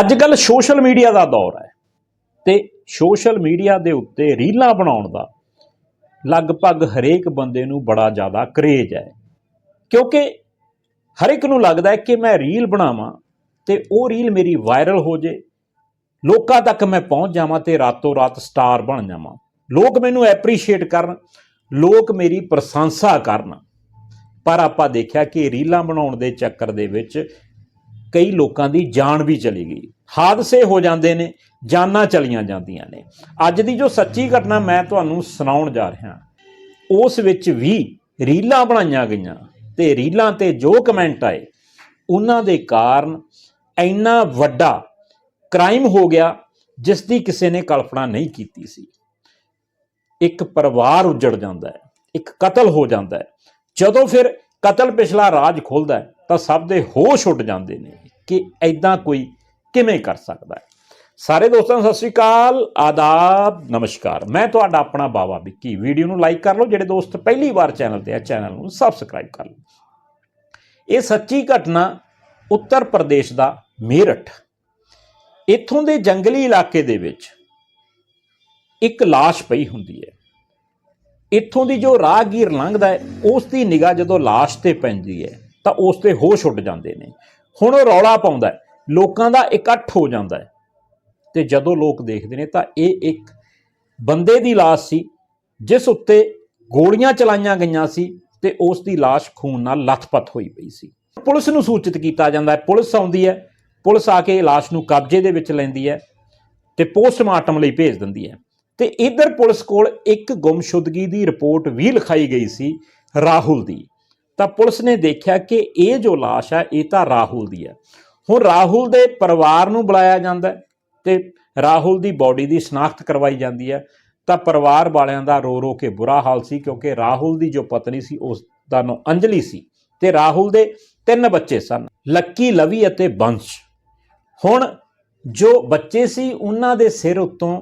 ਅੱਜ ਕੱਲ social media ਦਾ ਦੌਰ ਹੈ ਤੇ ਸੋਸ਼ਲ ਮੀਡੀਆ ਦੇ ਉੱਤੇ ਰੀਲਾਂ ਬਣਾਉਣ ਦਾ ਲਗਭਗ ਹਰੇਕ ਬੰਦੇ ਨੂੰ ਬੜਾ ਜ਼ਿਆਦਾ ਕਰੇਜ ਹੈ। ਕਿਉਂਕਿ ਹਰ ਇੱਕ ਨੂੰ ਲੱਗਦਾ ਹੈ ਕਿ ਮੈਂ ਰੀਲ ਬਣਾਵਾਂ ਤੇ ਉਹ ਰੀਲ ਮੇਰੀ ਵਾਇਰਲ ਹੋ ਜੇ, ਲੋਕਾਂ ਤੱਕ ਮੈਂ ਪਹੁੰਚ ਜਾਵਾਂ ਤੇ ਰਾਤੋਂ ਰਾਤ ਸਟਾਰ ਬਣ ਜਾਵਾਂ। ਲੋਕ ਮੈਨੂੰ ਐਪਰੀਸ਼ੀਏਟ ਕਰਨ, ਲੋਕ ਮੇਰੀ ਪ੍ਰਸ਼ੰਸਾ ਕਰਨ। ਪਰ ਆਪਾਂ ਦੇਖਿਆ ਕਿ ਰੀਲਾਂ ਬਣਾਉਣ ਦੇ ਚੱਕਰ ਦੇ ਵਿੱਚ ਕਈ ਲੋਕਾਂ ਦੀ ਜਾਨ ਵੀ ਚਲੀ ਗਈ। ਹਾਦਸੇ ਹੋ ਜਾਂਦੇ ਨੇ, ਜਾਨਾਂ ਚਲੀਆਂ ਜਾਂਦੀਆਂ ਨੇ। ਅੱਜ ਦੀ ਜੋ ਸੱਚੀ ਘਟਨਾ ਮੈਂ ਤੁਹਾਨੂੰ ਸੁਣਾਉਣ ਜਾ ਰਿਹਾ ਉਸ ਵਿੱਚ ਵੀ ਰੀਲਾਂ ਬਣਾਈਆਂ ਗਈਆਂ ਤੇ ਰੀਲਾਂ ਤੇ ਜੋ ਕਮੈਂਟ ਆਏ, ਉਹਨਾਂ ਦੇ ਕਾਰਨ ਇੰਨਾ ਵੱਡਾ ਕ੍ਰਾਈਮ ਹੋ ਗਿਆ ਜਿਸ ਦੀ ਕਿਸੇ ਨੇ ਕਲਪਨਾ ਨਹੀਂ ਕੀਤੀ ਸੀ। ਇੱਕ ਪਰਿਵਾਰ ਉਜੜ ਜਾਂਦਾ ਹੈ, ਇੱਕ ਕਤਲ ਹੋ ਜਾਂਦਾ ਹੈ। ਜਦੋਂ ਫਿਰ ਕਤਲ ਪਿਛਲਾ ਰਾਜ ਖੁੱਲਦਾ ਹੈ ਤਾਂ ਸਭ ਦੇ ਹੋਸ਼ ਉੱਡ ਜਾਂਦੇ ਨੇ ਕਿ ਐਦਾਂ ਕੋਈ ਕਿਵੇਂ ਕਰ ਸਕਦਾ ਹੈ। ਸਾਰੇ ਦੋਸਤਾਂ ਨੂੰ ਸਤਿ ਸ੍ਰੀ ਅਕਾਲ, ਆਦਾਬ, ਨਮਸਕਾਰ। ਮੈਂ ਤੁਹਾਡਾ ਆਪਣਾ ਬਾਵਾ ਵਿੱਕੀ। ਵੀਡੀਓ ਨੂੰ ਲਾਈਕ ਕਰ ਲਓ, ਜਿਹੜੇ ਦੋਸਤ ਪਹਿਲੀ ਵਾਰ ਚੈਨਲ ਤੇ ਆ, ਚੈਨਲ ਨੂੰ ਸਬਸਕ੍ਰਾਈਬ ਕਰ ਲਓ। ਇਹ ਸੱਚੀ ਘਟਨਾ ਉੱਤਰ ਪ੍ਰਦੇਸ਼ ਦਾ ਮੇਰਠ। ਇੱਥੋਂ ਦੇ ਜੰਗਲੀ ਇਲਾਕੇ ਦੇ ਵਿੱਚ ਇੱਕ ਲਾਸ਼ ਪਈ ਹੁੰਦੀ ਹੈ। ਇੱਥੋਂ ਦੀ ਜੋ ਰਾਹਗੀਰ ਲੰਘਦਾ ਹੈ, ਉਸ ਦੀ ਨਿਗਾਹ ਜਦੋਂ ਲਾਸ਼ ਤੇ ਪੈਂਦੀ ਹੈ ਤਾਂ ਉਸ ਤੇ ਹੋਸ਼ ਉੱਡ ਜਾਂਦੇ ਨੇ। ਹੁਣ ਉਹ ਰੌਲਾ ਪਾਉਂਦਾ ਲੋਕਾਂ ਦਾ ਇਕੱਠ ਹੋ ਜਾਂਦਾ ਹੈ। ਤੇ ਜਦੋਂ ਲੋਕ ਦੇਖਦੇ ਨੇ ਤਾਂ ਇਹ ਇੱਕ ਬੰਦੇ ਦੀ ਲਾਸ਼ ਸੀ, ਜਿਸ ਉੱਤੇ ਗੋਲੀਆਂ ਚਲਾਈਆਂ ਗਈਆਂ ਸੀ ਤੇ ਉਸ ਦੀ ਲਾਸ਼ ਖੂਨ ਨਾਲ ਲੱਥਪੱਥ ਹੋਈ ਪਈ ਸੀ। ਪੁਲਿਸ ਨੂੰ ਸੂਚਿਤ ਕੀਤਾ ਜਾਂਦਾ ਹੈ। ਪੁਲਿਸ ਆਉਂਦੀ ਹੈ। ਪੁਲਿਸ ਆ ਕੇ ਲਾਸ਼ ਨੂੰ ਕਬਜ਼ੇ ਦੇ ਵਿੱਚ ਲੈਂਦੀ ਹੈ ਤੇ ਪੋਸਟਮਾਰਟਮ ਲਈ ਭੇਜ ਦਿੰਦੀ ਹੈ। ਤੇ ਇਧਰ ਪੁਲਿਸ ਕੋਲ ਇੱਕ ਗੁੰਮਸ਼ੁਦਗੀ ਦੀ ਰਿਪੋਰਟ ਵੀ ਲਿਖਾਈ ਗਈ ਸੀ ਰਾਹੁਲ ਦੀ। ਤਾਂ ਪੁਲਿਸ ਨੇ ਦੇਖਿਆ ਕਿ ਇਹ ਜੋ ਲਾਸ਼ ਹੈ ਇਹ ਤਾਂ ਰਾਹੁਲ ਦੀ ਹੈ ਹੁਣ ਰਾਹੁਲ ਦੇ ਪਰਿਵਾਰ ਨੂੰ ਬੁਲਾਇਆ ਜਾਂਦਾ ਹੈ ਤੇ ਰਾਹੁਲ ਦੀ ਬਾਡੀ ਦੀ ਸ਼ਨਾਖਤ ਕਰਵਾਈ ਜਾਂਦੀ ਹੈ। ਤਾਂ ਪਰਿਵਾਰ ਵਾਲਿਆਂ ਦਾ ਰੋ ਰੋ ਕੇ ਬੁਰਾ ਹਾਲ ਸੀ ਕਿਉਂਕਿ ਰਾਹੁਲ ਦੀ ਜੋ ਪਤਨੀ ਸੀ, ਉਸ ਦਾ ਨਾਮ ਅੰਜਲੀ ਸੀ ਤੇ ਰਾਹੁਲ ਦੇ ਤਿੰਨ ਬੱਚੇ ਸਨ, ਲੱਕੀ, ਲਵੀ ਅਤੇ ਬੰਸ਼। ਹੁਣ ਜੋ ਬੱਚੇ ਸੀ, ਉਹਨਾਂ ਦੇ ਸਿਰ ਉੱਤੋਂ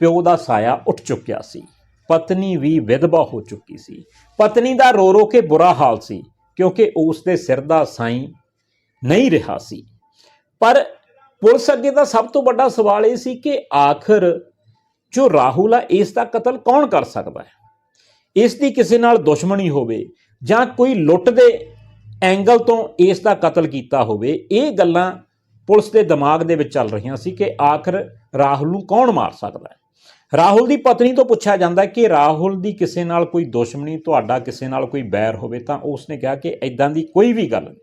ਪਿਓ ਦਾ ਸਾਇਆ ਉੱਠ ਚੁੱਕਿਆ ਸੀ। ਪਤਨੀ ਵੀ ਵਿਧਵਾ ਹੋ ਚੁੱਕੀ ਸੀ। ਪਤਨੀ ਦਾ ਰੋ ਰੋ ਕੇ ਬੁਰਾ ਹਾਲ ਸੀ, ਕਿਉਂਕਿ ਉਸ ਦੇ ਸਿਰ ਦਾ ਸਾਈਂ ਨਹੀਂ ਰਿਹਾ ਸੀ। ਪਰ ਪੁਲਿਸ ਅੱਗੇ ਦਾ ਸਭ ਤੋਂ ਵੱਡਾ ਸਵਾਲ ਇਹ ਸੀ ਕਿ ਆਖਰ ਜੋ ਰਾਹੁਲ ਆ, ਇਸ ਦਾ ਕਤਲ ਕੌਣ ਕਰ ਸਕਦਾ ਹੈ? ਇਸ ਦੀ ਕਿਸੇ ਨਾਲ ਦੁਸ਼ਮਣੀ ਹੋਵੇ ਜਾਂ ਕੋਈ ਲੁੱਟ ਦੇ ਐਂਗਲ ਤੋਂ ਇਸ ਦਾ ਕਤਲ ਕੀਤਾ ਹੋਵੇ, ਇਹ ਗੱਲਾਂ ਪੁਲਿਸ ਦੇ ਦਿਮਾਗ ਦੇ ਵਿੱਚ ਚੱਲ ਰਹੀਆਂ ਸੀ ਕਿ ਆਖਰ ਰਾਹੁਲ ਨੂੰ ਕੌਣ ਮਾਰ ਸਕਦਾ ਹੈ? ਰਾਹੁਲ ਦੀ ਪਤਨੀ ਤੋਂ ਪੁੱਛਿਆ ਜਾਂਦਾ ਕਿ ਰਾਹੁਲ ਦੀ ਕਿਸੇ ਨਾਲ ਕੋਈ ਦੁਸ਼ਮਣੀ, ਤੁਹਾਡਾ ਕਿਸੇ ਨਾਲ ਕੋਈ ਬੈਰ ਹੋਵੇ ਤਾਂ ਉਸਨੇ ਕਿਹਾ ਕਿ ਐਦਾਂ ਦੀ ਕੋਈ ਵੀ ਗੱਲ ਨਹੀਂ।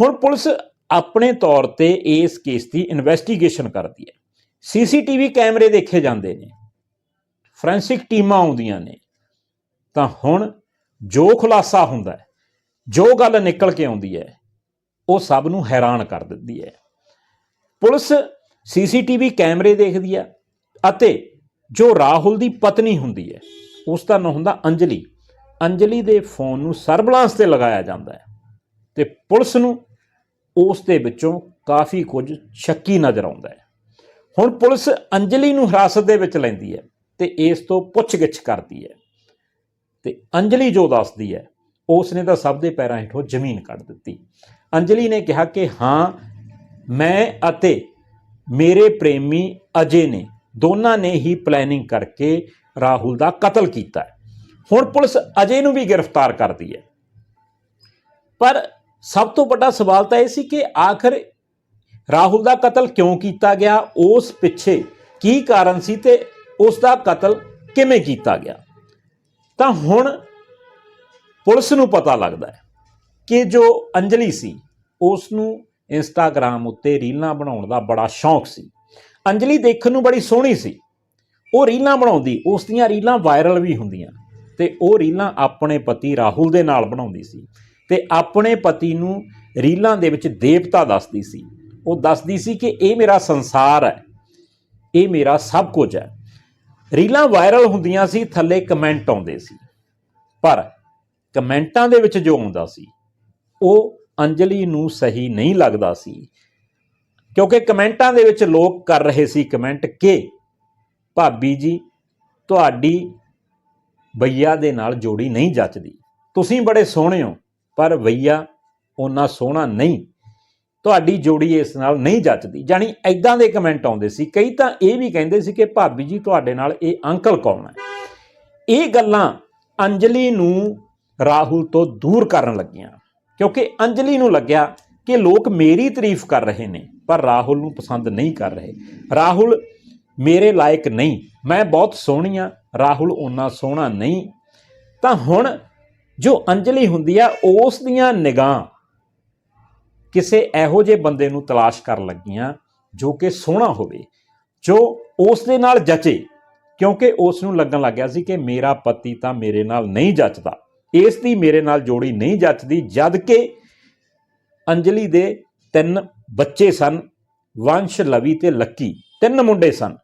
ਹੁਣ ਪੁਲਿਸ ਆਪਣੇ ਤੌਰ ਤੇ ਇਸ ਕੇਸ ਦੀ ਇਨਵੈਸਟੀਗੇਸ਼ਨ ਕਰਦੀ ਹੈ। ਸੀਸੀਟੀਵੀ ਕੈਮਰੇ ਦੇਖੇ ਜਾਂਦੇ ਨੇ। ਫੋਰੈਂਸਿਕ ਟੀਮਾਂ ਆਉਂਦੀਆਂ ਨੇ। ਤਾਂ ਹੁਣ ਜੋ ਖੁਲਾਸਾ ਹੁੰਦਾ ਜੋ ਗੱਲ ਨਿਕਲ ਕੇ ਆਉਂਦੀ ਹੈ ਉਹ ਸਭ ਨੂੰ ਹੈਰਾਨ ਕਰ ਦਿੰਦੀ ਹੈ। ਪੁਲਿਸ ਸੀਸੀਟੀਵੀ ਕੈਮਰੇ ਦੇਖਦੀ ਹੈ ਅਤੇ ਜੋ ਰਾਹੁਲ ਦੀ ਪਤਨੀ ਹੁੰਦੀ ਹੈ, ਉਸ ਦਾ ਨਾਂ ਹੁੰਦਾ ਅੰਜਲੀ। ਅੰਜਲੀ ਦੇ ਫੋਨ ਨੂੰ ਸਰਬਲਾਂਸ ਤੇ ਲਗਾਇਆ ਜਾਂਦਾ ਹੈ ਤੇ ਪੁਲਿਸ ਨੂੰ ਉਸ ਦੇ ਵਿੱਚੋਂ ਕਾਫੀ ਕੁਝ ਸ਼ੱਕੀ ਨਜ਼ਰ ਆਉਂਦਾ ਹੈ। ਹੁਣ ਪੁਲਿਸ ਅੰਜਲੀ ਨੂੰ ਹਿਰਾਸਤ ਦੇ ਵਿੱਚ ਲੈਂਦੀ ਹੈ ਤੇ ਇਸ ਤੋਂ ਪੁੱਛਗਿੱਛ ਕਰਦੀ ਹੈ ਤੇ ਅੰਜਲੀ ਜੋ ਦੱਸਦੀ ਹੈ ਉਸ ਨੇ ਤਾਂ ਸਭ ਦੇ ਪੈਰਾਂ ਹੇਠੋਂ ਜ਼ਮੀਨ ਕੱਢ ਦਿੱਤੀ। ਅੰਜਲੀ ਨੇ ਕਿਹਾ ਕਿ ਹਾਂ, ਮੈਂ ਅਤੇ ਮੇਰੇ ਪ੍ਰੇਮੀ ਅਜੇ ਨੇ ਦੋਨਾਂ ਨੇ ਹੀ ਪਲੈਨਿੰਗ ਕਰਕੇ ਰਾਹੁਲ ਦਾ ਕਤਲ ਕੀਤਾ ਹੁਣ ਪੁਲਿਸ ਅਜੇ ਨੂੰ ਵੀ ਗ੍ਰਿਫਤਾਰ ਕਰਦੀ ਹੈ। ਪਰ ਸਭ ਤੋਂ ਵੱਡਾ ਸਵਾਲ ਤਾਂ ਇਹ ਸੀ ਕਿ ਆਖਰ ਰਾਹੁਲ ਦਾ ਕਤਲ ਕਿਉਂ ਕੀਤਾ ਗਿਆ? ਉਸ ਪਿੱਛੇ ਕੀ ਕਾਰਨ ਸੀ ਤੇ ਉਸ ਦਾ ਕਤਲ ਕਿਵੇਂ ਕੀਤਾ ਗਿਆ? ਤਾਂ ਹੁਣ ਪੁਲਿਸ ਨੂੰ ਪਤਾ ਲੱਗਦਾ ਹੈ ਕਿ ਜੋ ਅੰਜਲੀ ਸੀ ਉਸ ਨੂੰ ਇੰਸਟਾਗ੍ਰam ਉੱਤੇ ਰੀਲਾਂ ਬਣਾਉਣ ਦਾ ਬੜਾ ਸ਼ੌਂਕ ਸੀ। ਅੰਜਲੀ ਦੇਖਣ ਨੂੰ ਬੜੀ ਸੋਹਣੀ ਸੀ। ਉਹ ਰੀਲਾਂ ਬਣਾਉਂਦੀ, ਉਸ ਦੀਆਂ ਰੀਲਾਂ ਵਾਇਰਲ ਵੀ ਹੁੰਦੀਆਂ ਤੇ ਉਹ ਰੀਲਾਂ ਆਪਣੇ ਪਤੀ ਰਾਹੁਲ ਦੇ ਨਾਲ ਬਣਾਉਂਦੀ ਸੀ ਤੇ ਆਪਣੇ ਪਤੀ ਨੂੰ ਰੀਲਾਂ ਦੇ ਵਿੱਚ ਦੇਵਤਾ ਦੱਸਦੀ ਸੀ। ਉਹ ਦੱਸਦੀ ਸੀ ਕਿ ਇਹ ਮੇਰਾ ਸੰਸਾਰ ਹੈ, ਇਹ ਮੇਰਾ ਸਭ ਕੁਝ ਹੈ। ਰੀਲਾਂ ਵਾਇਰਲ ਹੁੰਦੀਆਂ ਸੀ, ਥੱਲੇ ਕਮੈਂਟ ਆਉਂਦੇ ਸੀ। ਪਰ ਕਮੈਂਟਾਂ ਦੇ ਵਿੱਚ ਜੋ ਆਉਂਦਾ ਸੀ, ਉਹ ਅੰਜਲੀ ਨੂੰ ਸਹੀ ਨਹੀਂ ਲੱਗਦਾ ਸੀ। ਕਿਉਂਕਿ ਕਮੈਂਟਾਂ ਦੇ ਵਿੱਚ ਲੋਕ ਕਰ ਰਹੇ ਸੀ ਕਮੈਂਟ ਕਿ, ਭਾਬੀ ਜੀ, ਤੁਹਾਡੀ ਬਈਆ ਦੇ ਨਾਲ ਜੋੜੀ ਨਹੀਂ ਜੱਚਦੀ। ਤੁਸੀਂ ਬੜੇ ਸੋਹਣੇ ਹੋ, ਪਰ ਬਈਆ ਉਹਨਾਂ ਸੋਹਣਾ ਨਹੀਂ। ਤੁਹਾਡੀ ਜੋੜੀ ਇਸ ਨਾਲ ਨਹੀਂ ਜੱਚਦੀ। ਜਾਨੀ ਐਦਾਂ ਦੇ ਕਮੈਂਟ ਆਉਂਦੇ ਸੀ। ਕਈ ਤਾਂ ਇਹ ਵੀ ਕਹਿੰਦੇ ਸੀ ਕਿ, ਭਾਬੀ ਜੀ, ਤੁਹਾਡੇ ਨਾਲ ਇਹ ਅੰਕਲ ਕੌਣ ਹੈ? ਇਹ ਗੱਲਾਂ ਅੰਜਲੀ ਨੂੰ ਰਾਹੁਲ ਤੋਂ ਦੂਰ ਕਰਨ ਲੱਗੀਆਂ। ਕਿਉਂਕਿ ਅੰਜਲੀ ਨੂੰ ਲੱਗਿਆ ਕਿ ਲੋਕ ਮੇਰੀ ਤਾਰੀਫ ਕਰ ਰਹੇ ਨੇ, ਪਰ ਰਾਹੁਲ ਨੂੰ ਪਸੰਦ ਨਹੀਂ ਕਰ ਰਹੇ। ਰਾਹੁਲ, ਮੇਰੇ ਲਾਇਕ ਨਹੀਂ, ਮੈਂ ਬਹੁਤ ਸੋਹਣੀ ਆ, ਰਾਹੁਲ ਉਹਨਾਂ ਸੋਹਣਾ ਨਹੀਂ। ਤਾਂ ਹੁਣ ਜੋ ਅੰਜਲੀ ਹੁੰਦੀ ਆ, ਉਸ ਦੀਆਂ ਨਿਗਾਹ ਕਿਸੇ ਇਹੋ ਜਿਹੇ ਬੰਦੇ ਨੂੰ ਤਲਾਸ਼ ਕਰਨ ਲੱਗੀਆਂ ਜੋ ਕਿ ਸੋਹਣਾ ਹੋਵੇ, ਜੋ ਉਸ ਦੇ ਨਾਲ ਜਚੇ। ਕਿਉਂਕਿ ਉਸ ਨੂੰ ਲੱਗਣ ਲੱਗਿਆ ਸੀ ਕਿ ਮੇਰਾ ਪਤੀ ਤਾਂ ਮੇਰੇ ਨਾਲ ਨਹੀਂ ਜੱਚਦਾ। ਇਸ ਦੀ ਮੇਰੇ ਨਾਲ ਜੋੜੀ ਨਹੀਂ ਜੱਚਦੀ, ਜਦ ਕਿ ਅੰਜਲੀ ਦੇ ਤਿੰਨ ਬੱਚੇ ਸਨ, ਵੰਸ਼, ਲਵੀ ਤੇ ਲੱਕੀ। ਤਿੰਨ ਮੁੰਡੇ ਸਨ,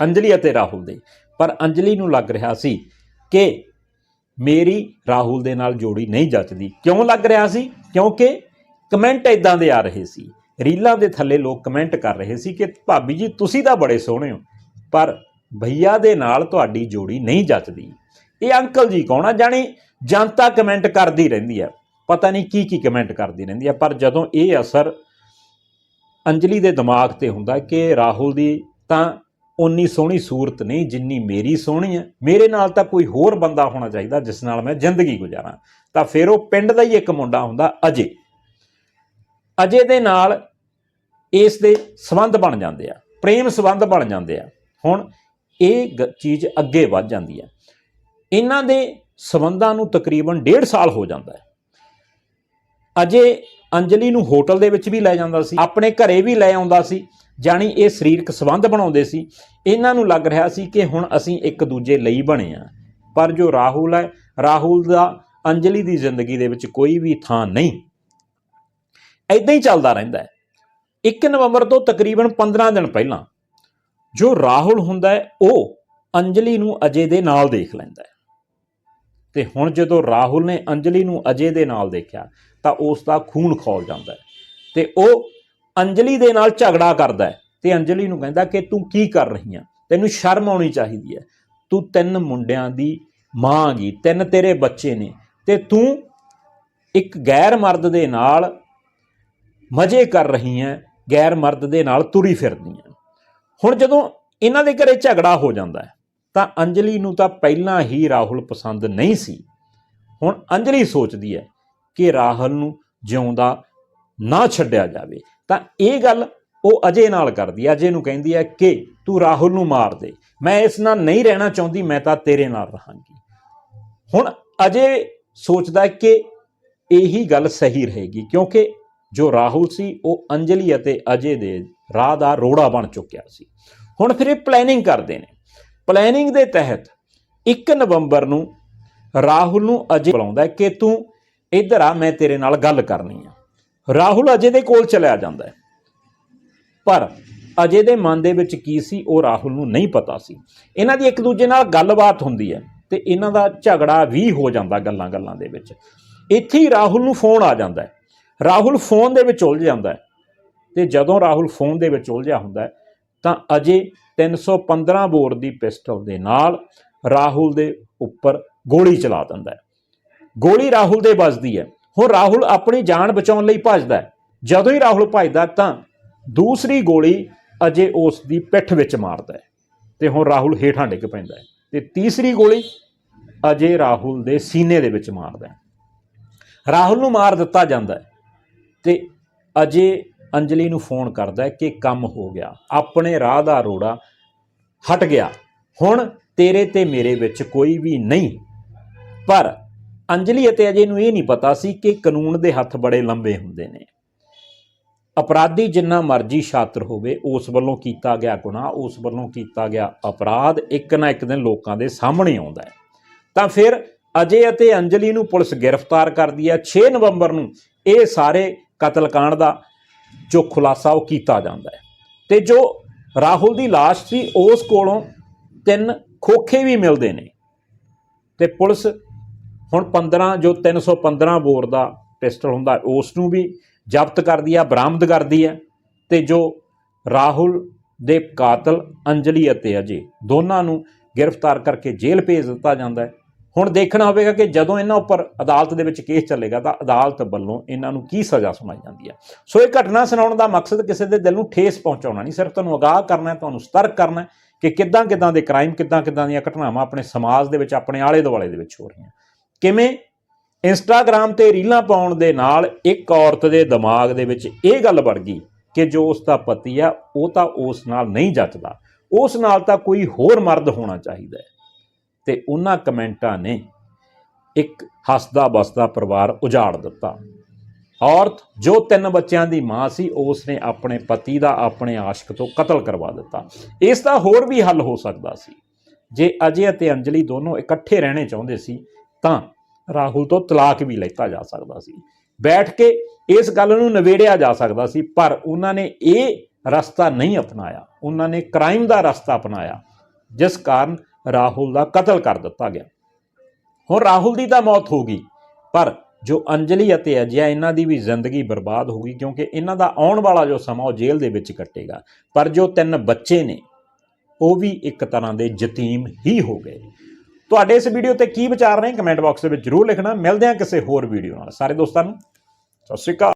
ਅੰਜਲੀ ਅਤੇ ਰਾਹੁਲ ਦੇ। ਪਰ ਅੰਜਲੀ ਨੂੰ ਲੱਗ ਰਿਹਾ ਸੀ ਕਿ ਮੇਰੀ ਰਾਹੁਲ ਦੇ ਨਾਲ ਜੋੜੀ ਨਹੀਂ ਜੱਚਦੀ। ਕਿਉਂ ਲੱਗ ਰਿਹਾ ਸੀ? ਕਿਉਂਕਿ ਕਮੈਂਟ ਇਦਾਂ ਦੇ ਆ ਰਹੇ ਸੀ। ਰੀਲਾਂ ਦੇ ਥੱਲੇ ਲੋਕ ਕਮੈਂਟ ਕਰ ਰਹੇ ਸੀ ਕਿ, ਭਾਬੀ ਜੀ, ਤੁਸੀਂ ਤਾਂ ਬੜੇ ਸੋਹਣੇ ਹੋ, ਪਰ ਭਈਆ ਦੇ ਨਾਲ ਤੁਹਾਡੀ ਜੋੜੀ ਨਹੀਂ ਜੱਚਦੀ। ਇਹ ਅੰਕਲ ਜੀ ਕੌਣ ਆ? ਜਾਣੀ ਜਨਤਾ ਕਮੈਂਟ ਕਰਦੀ ਰਹਿੰਦੀ ਹੈ ਪਤਾ ਨਹੀਂ ਕੀ ਕੀ ਕਮੈਂਟ ਕਰਦੀ ਰਹਿੰਦੀ ਹੈ ਪਰ ਜਦੋਂ ਇਹ ਅਸਰ ਅੰਜਲੀ ਦੇ ਦਿਮਾਗ ਤੇ ਹੁੰਦਾ ਕਿ ਰਾਹੁਲ ਦੀ, ਤਾਂ ਉਨੀ ਸੋਹਣੀ ਸੂਰਤ ਨਹੀਂ ਜਿੰਨੀ ਮੇਰੀ ਸੋਹਣੀ ਹੈ ਮੇਰੇ ਨਾਲ ਤਾਂ ਕੋਈ ਹੋਰ ਬੰਦਾ ਹੋਣਾ ਚਾਹੀਦਾ ਜਿਸ ਨਾਲ ਮੈਂ ਜ਼ਿੰਦਗੀ ਗੁਜ਼ਾਰਾਂ। ਤਾਂ ਫਿਰ ਉਹ ਪਿੰਡ ਦਾ ਹੀ ਇੱਕ ਮੁੰਡਾ ਹੁੰਦਾ, ਅਜੇ। ਅਜੇ ਦੇ ਨਾਲ ਇਸ ਦੇ ਸਬੰਧ ਬਣ ਜਾਂਦੇ ਆ। ਪ੍ਰੇਮ ਸਬੰਧ ਬਣ ਜਾਂਦੇ ਆ। ਹੁਣ ਇਹ ਗ- ਚੀਜ਼ ਅੱਗੇ ਵੱਧ ਜਾਂਦੀ ਹੈ ਇਹਨਾਂ ਦੇ ਸਬੰਧਾਂ ਨੂੰ ਤਕਰੀਬਨ 1.5 ਸਾਲ ਹੋ ਜਾਂਦਾ ਹੈ। ਅਜੇ ਅੰਜਲੀ ਨੂੰ ਹੋਟਲ ਦੇ ਵਿੱਚ ਵੀ ਲੈ ਜਾਂਦਾ ਸੀ, ਆਪਣੇ ਘਰੇ ਵੀ ਲੈ ਆਉਂਦਾ ਸੀ, ਜਾਣੀ ਇਹ ਸਰੀਰਕ ਸੰਬੰਧ ਬਣਾਉਂਦੇ ਸੀ। ਇਹਨਾਂ ਨੂੰ ਲੱਗ ਰਿਹਾ ਸੀ ਕਿ ਹੁਣ ਅਸੀਂ ਇੱਕ ਦੂਜੇ ਲਈ ਬਣੇ ਆ ਪਰ ਜੋ ਰਾਹੁਲ ਹੈ, ਰਾਹੁਲ ਦਾ ਅੰਜਲੀ ਦੀ ਜ਼ਿੰਦਗੀ ਦੇ ਵਿੱਚ ਕੋਈ ਵੀ ਥਾਂ ਨਹੀਂ। ਐਦਾਂ ਹੀ ਚੱਲਦਾ ਰਹਿੰਦਾ ਹੈ। 1 ਨਵੰਬਰ ਤੋਂ ਤਕਰੀਬਨ 15 ਦਿਨ ਪਹਿਲਾਂ ਜੋ ਰਾਹੁਲ ਹੁੰਦਾ ਹੈ, ਉਹ ਅੰਜਲੀ ਨੂੰ ਅਜੇ ਦੇ ਨਾਲ ਦੇਖ ਲੈਂਦਾ ਹੈ। ਤੇ ਹੁਣ ਜਦੋਂ ਰਾਹੁਲ ਨੇ ਅੰਜਲੀ ਨੂੰ ਅਜੇ ਦੇ ਨਾਲ ਦੇਖਿਆ, ਤਾਂ ਉਸ ਦਾ ਖੂਨ ਖੋਲ ਜਾਂਦਾ ਹੈ ਤੇ ਉਹ ਅੰਜਲੀ ਦੇ ਨਾਲ ਝਗੜਾ ਕਰਦਾ ਹੈ ਤੇ ਅੰਜਲੀ ਨੂੰ ਕਹਿੰਦਾ ਕਿ ਤੂੰ ਕੀ ਕਰ ਰਹੀ ਆ? ਤੈਨੂੰ ਸ਼ਰਮ ਆਉਣੀ ਚਾਹੀਦੀ ਹੈ। ਤੂੰ ਤਿੰਨ ਮੁੰਡਿਆਂ ਦੀ ਮਾਂ ਗੀ, ਤਿੰਨ ਤੇਰੇ ਬੱਚੇ ਨੇ ਤੇ ਤੂੰ ਇੱਕ ਗੈਰ ਮਰਦ ਦੇ ਨਾਲ ਮਜ਼ੇ ਕਰ ਰਹੀ ਹੈ ਗੈਰ ਮਰਦ ਦੇ ਨਾਲ ਤੁਰੀ ਫਿਰਦੀ ਹੈ ਹੁਣ ਜਦੋਂ ਇਹਨਾਂ ਦੇ ਘਰੇ ਝਗੜਾ ਹੋ ਜਾਂਦਾ ਹੈ ਤਾਂ ਅੰਜਲੀ ਨੂੰ ਤਾਂ ਪਹਿਲਾਂ ਹੀ ਰਾਹੁਲ ਪਸੰਦ ਨਹੀਂ ਸੀ। ਹੁਣ ਅੰਜਲੀ ਸੋਚਦੀ ਹੈ ਕਿ ਰਾਹੁਲ ਨੂੰ ਜਿਉਂਦਾ ਨਾ ਛੱਡਿਆ ਜਾਵੇ। ਤਾਂ ਇਹ ਗੱਲ ਉਹ ਅਜੇ ਨਾਲ ਕਰਦੀ ਹੈ। ਅਜੇ ਨੂੰ ਕਹਿੰਦੀ ਹੈ ਕਿ ਤੂੰ ਰਾਹੁਲ ਨੂੰ ਮਾਰ ਦੇ। ਮੈਂ ਇਸ ਨਾਲ ਨਹੀਂ ਰਹਿਣਾ ਚਾਹੁੰਦੀ, ਮੈਂ ਤਾਂ ਤੇਰੇ ਨਾਲ ਰਹਾਂਗੀ। ਹੁਣ ਅਜੇ ਸੋਚਦਾ ਕਿ ਇਹੀ ਗੱਲ ਸਹੀ ਰਹੇਗੀ, ਕਿਉਂਕਿ ਜੋ ਰਾਹੁਲ ਸੀ, ਉਹ ਅੰਜਲੀ ਅਤੇ ਅਜੇ ਦੇ ਰਾਹ ਦਾ ਰੋੜਾ ਬਣ ਚੁੱਕਿਆ ਸੀ। ਹੁਣ ਫਿਰ ਇਹ ਪਲੈਨਿੰਗ ਕਰਦੇ ਨੇ। ਪਲੈਨਿੰਗ ਦੇ ਤਹਿਤ 1 ਨਵੰਬਰ ਨੂੰ ਰਾਹੁਲ ਨੂੰ ਅਜੇ ਬੁਲਾਉਂਦਾ ਕਿ ਤੂੰ ਇੱਧਰ ਆ, ਮੈਂ ਤੇਰੇ ਨਾਲ ਗੱਲ ਕਰਨੀ ਆ। ਰਾਹੁਲ ਅਜੇ ਦੇ ਕੋਲ ਚਲਿਆ ਜਾਂਦਾ ਹੈ। ਪਰ ਅਜੇ ਦੇ ਮਨ ਦੇ ਵਿੱਚ ਕੀ ਸੀ, ਉਹ ਰਾਹੁਲ ਨੂੰ ਨਹੀਂ ਪਤਾ ਸੀ। ਇਹਨਾਂ ਦੀ ਇੱਕ ਦੂਜੇ ਨਾਲ ਗੱਲਬਾਤ ਹੁੰਦੀ ਹੈ ਤੇ ਇਹਨਾਂ ਦਾ ਝਗੜਾ ਵੀ ਹੋ ਜਾਂਦਾ ਗੱਲਾਂ ਗੱਲਾਂ ਦੇ ਵਿੱਚ। ਇੱਥੇ ਹੀ ਰਾਹੁਲ ਨੂੰ ਫੋਨ ਆ ਜਾਂਦਾ ਹੈ। ਰਾਹੁਲ ਫੋਨ ਦੇ ਵਿੱਚ ਉਲਝ ਜਾਂਦਾ ਹੈ ਤੇ ਜਦੋਂ ਰਾਹੁਲ ਫੋਨ ਦੇ ਵਿੱਚ ਉਲਝਿਆ ਹੁੰਦਾ ਹੈ ਤਾਂ ਅਜੇ 315 ਬੋਰ ਦੀ ਪਿਸਟਲ ਦੇ ਨਾਲ ਰਾਹੁਲ ਦੇ ਉੱਪਰ ਗੋਲੀ ਚਲਾ ਦਿੰਦਾ ਹੈ। ਗੋਲੀ ਰਾਹੁਲ ਦੇ ਵੱਜਦੀ ਹੈ। ਹੁਣ ਰਾਹੁਲ ਆਪਣੀ ਜਾਨ ਬਚਾਉਣ ਲਈ ਭੱਜਦਾ ਹੈ। ਜਦੋਂ ਹੀ ਰਾਹੁਲ ਭੱਜਦਾ ਤਾਂ ਦੂਸਰੀ ਗੋਲੀ ਅਜੇ ਉਸ ਦੀ ਪਿੱਠ ਵਿੱਚ ਮਾਰਦਾ ਹੈ ਤੇ ਹੁਣ ਰਾਹੁਲ ਹੇਠਾਂ ਡਿੱਗ ਪੈਂਦਾ ਹੈ। ਤੇ ਤੀਸਰੀ ਗੋਲੀ ਅਜੇ ਰਾਹੁਲ ਦੇ ਸੀਨੇ ਦੇ ਵਿੱਚ ਮਾਰਦਾ ਹੈ। ਰਾਹੁਲ ਨੂੰ ਮਾਰ ਦਿੱਤਾ ਜਾਂਦਾ ਹੈ ਤੇ ਅਜੇ ਅੰਜਲੀ ਨੂੰ ਫੋਨ ਕਰਦਾ ਕਿ ਕੰਮ ਹੋ ਗਿਆ, ਆਪਣੇ ਰਾਹ ਦਾ ਰੋੜਾ ਹਟ ਗਿਆ, ਹੁਣ ਤੇਰੇ ਤੇ ਮੇਰੇ ਵਿੱਚ ਕੋਈ ਵੀ ਨਹੀਂ। ਪਰ ਅੰਜਲੀ ਅਤੇ ਅਜੇ ਨੂੰ ਇਹ ਨਹੀਂ ਪਤਾ ਸੀ ਕਿ ਕਾਨੂੰਨ ਦੇ ਹੱਥ ਬੜੇ ਲੰਬੇ ਹੁੰਦੇ ਨੇ। ਅਪਰਾਧੀ ਜਿੰਨਾ ਮਰਜ਼ੀ ਛਾਤਰ ਹੋਵੇ, ਉਸ ਵੱਲੋਂ ਕੀਤਾ ਗਿਆ ਗੁਨਾਹ, ਉਸ ਵੱਲੋਂ ਕੀਤਾ ਗਿਆ ਅਪਰਾਧ ਇੱਕ ਨਾ ਇੱਕ ਦਿਨ ਲੋਕਾਂ ਦੇ ਸਾਹਮਣੇ ਆਉਂਦਾ ਹੈ। ਤਾਂ ਫਿਰ ਅਜੇ ਅਤੇ ਅੰਜਲੀ ਨੂੰ ਪੁਲਿਸ ਗ੍ਰਿਫਤਾਰ ਕਰਦੀ ਹੈ 6 ਨਵੰਬਰ ਨੂੰ ਇਹ ਸਾਰੇ ਕਤਲकांड ਦਾ ਜੋ ਖੁਲਾਸਾ ਉਹ ਕੀਤਾ ਜਾਂਦਾ ਹੈ। ਤੇ ਜੋ ਰਾਹੁਲ ਦੀ ਲਾਸ਼ ਸੀ, ਉਸ ਕੋਲੋਂ ਤਿੰਨ ਖੋਖੇ ਵੀ ਮਿਲਦੇ ਨੇ। ਤੇ ਪੁਲਿਸ ਹੁਣ 15 ਜੋ 315 ਬੋਰ ਦਾ ਪਿਸਟਲ ਹੁੰਦਾ, ਉਸ ਨੂੰ ਵੀ ਜ਼ਬਤ ਕਰਦੀ ਆ, ਬਰਾਮਦ ਕਰਦੀ ਹੈ ਤੇ ਜੋ ਰਾਹੁਲ ਦੇ ਕਾਤਲ ਅੰਜਲੀ ਅਤੇ ਅਜੇ ਦੋਨਾਂ ਨੂੰ ਗ੍ਰਿਫਤਾਰ ਕਰਕੇ ਜੇਲ੍ਹ ਭੇਜ ਦਿੱਤਾ ਜਾਂਦਾ ਹੈ। ਹੁਣ ਦੇਖਣਾ ਹੋਵੇਗਾ ਕਿ ਜਦੋਂ ਇਹਨਾਂ ਉੱਪਰ ਅਦਾਲਤ ਦੇ ਵਿੱਚ ਕੇਸ ਚੱਲੇਗਾ ਤਾਂ ਅਦਾਲਤ ਵੱਲੋਂ ਇਹਨਾਂ ਨੂੰ ਕੀ ਸਜ਼ਾ ਸੁਣਾਈ ਜਾਂਦੀ ਹੈ। ਸੋ ਇਹ ਘਟਨਾ ਸੁਣਾਉਣ ਦਾ ਮਕਸਦ ਕਿਸੇ ਦੇ ਦਿਲ ਨੂੰ ਠੇਸ ਪਹੁੰਚਾਉਣਾ ਨਹੀਂ, ਸਿਰਫ ਤੁਹਾਨੂੰ ਅਗਾਹ ਕਰਨਾ ਹੈ, ਤੁਹਾਨੂੰ ਸਤਰਕ ਕਰਨਾ ਹੈ ਕਿ ਕਿੱਦਾਂ ਕਿੱਦਾਂ ਦੇ ਕ੍ਰਾਈਮ, ਕਿੱਦਾਂ ਕਿੱਦਾਂ ਦੀਆਂ ਘਟਨਾਵਾਂ ਆਪਣੇ ਸਮਾਜ ਦੇ ਵਿੱਚ, ਆਪਣੇ ਆਲੇ ਦੁਆਲੇ ਦੇ ਵਿੱਚ ਹੋ ਰਹੀਆਂ। ਕਿਵੇਂ? ਇੰਸਟਾਗ੍ਰam ਤੇ ਰੀਲਾਂ ਪਾਉਣ ਦੇ ਨਾਲ ਇੱਕ ਔਰਤ ਦੇ ਦਿਮਾਗ ਦੇ ਵਿੱਚ ਇਹ ਗੱਲ ਵੜ ਗਈ ਕਿ ਜੋ ਉਸ ਦਾ ਪਤੀ ਆ ਉਹ ਤਾਂ ਉਸ ਨਾਲ ਨਹੀਂ ਜੱਚਦਾ। ਉਸ ਨਾਲ ਤਾਂ ਕੋਈ ਹੋਰ ਮਰਦ ਹੋਣਾ ਚਾਹੀਦਾ ਹੈ। ਤੇ ਉਹਨਾਂ ਕਮੈਂਟਾਂ ਨੇ ਇੱਕ ਹੱਸਦਾ ਬਸਦਾ ਪਰਿਵਾਰ ਉਜਾੜ ਦਿੱਤਾ। ਔਰਤ ਜੋ ਤਿੰਨ ਬੱਚਿਆਂ ਦੀ ਮਾਂ ਸੀ ਉਸ ਨੇ ਆਪਣੇ ਪਤੀ ਦਾ ਆਪਣੇ ਆਸ਼ਕ ਤੋਂ ਕਤਲ ਕਰਵਾ ਦਿੱਤਾ। ਇਸ ਦਾ ਹੋਰ ਵੀ ਹੱਲ ਹੋ ਸਕਦਾ ਸੀ। ਜੇ ਅਜੇ ਅਤੇ ਅੰਜਲੀ ਦੋਨੋਂ ਇਕੱਠੇ ਰਹਿਣੇ ਚਾਹੁੰਦੇ ਸੀ, ਤਾਂ ਰਾਹੁਲ ਤੋਂ ਤਲਾਕ ਵੀ ਲੈਤਾ ਜਾ ਸਕਦਾ ਸੀ। ਬੈਠ ਕੇ ਇਸ ਗੱਲ ਨੂੰ ਨਿਬੇੜਿਆ ਜਾ ਸਕਦਾ ਸੀ, ਪਰ ਉਹਨਾਂ ਨੇ ਇਹ ਰਸਤਾ ਨਹੀਂ ਅਪਣਾਇਆ। ਉਹਨਾਂ ਨੇ ਕ੍ਰਾਈਮ ਦਾ ਰਸਤਾ ਅਪਣਾਇਆ, ਜਿਸ ਕਾਰਨ ਰਾਹੁਲ ਦਾ ਕਤਲ ਕਰ ਦਿੱਤਾ ਗਿਆ। ਹੁਣ ਰਾਹੁਲ ਦੀ ਤਾਂ ਮੌਤ ਹੋ ਗਈ, ਪਰ ਜੋ ਅੰਜਲੀ ਅਤੇ ਅਜਿਹਾ ਇਹਨਾਂ ਦੀ ਵੀ ਜ਼ਿੰਦਗੀ ਬਰਬਾਦ ਹੋ ਗਈ, ਕਿਉਂਕਿ ਇਹਨਾਂ ਦਾ ਆਉਣ ਵਾਲਾ ਜੋ ਸਮਾਂ ਉਹ ਜੇਲ੍ਹ ਦੇ ਵਿੱਚ ਕੱਟੇਗਾ। ਪਰ ਜੋ ਤਿੰਨ ਬੱਚੇ ਨੇ, ਉਹ ਵੀ ਇੱਕ ਤਰ੍ਹਾਂ ਦੇ ਯਤੀਮ ਹੀ ਹੋ ਗਏ। ਤੁਹਾਡੇ ਇਸ ਵੀਡੀਓ ਤੇ ਕੀ ਵਿਚਾਰ ਨੇ? ਕਮੈਂਟ ਬਾਕਸ ਦੇ ਵਿੱਚ ਜਰੂਰ ਲਿਖਣਾ। ਮਿਲਦੇ ਹਾਂ ਕਿਸੇ ਹੋਰ ਵੀਡੀਓ ਨਾਲ। ਸਾਰੇ ਦੋਸਤਾਂ ਨੂੰ, ਸਤਿ ਸ਼੍ਰੀ ਅਕਾਲ।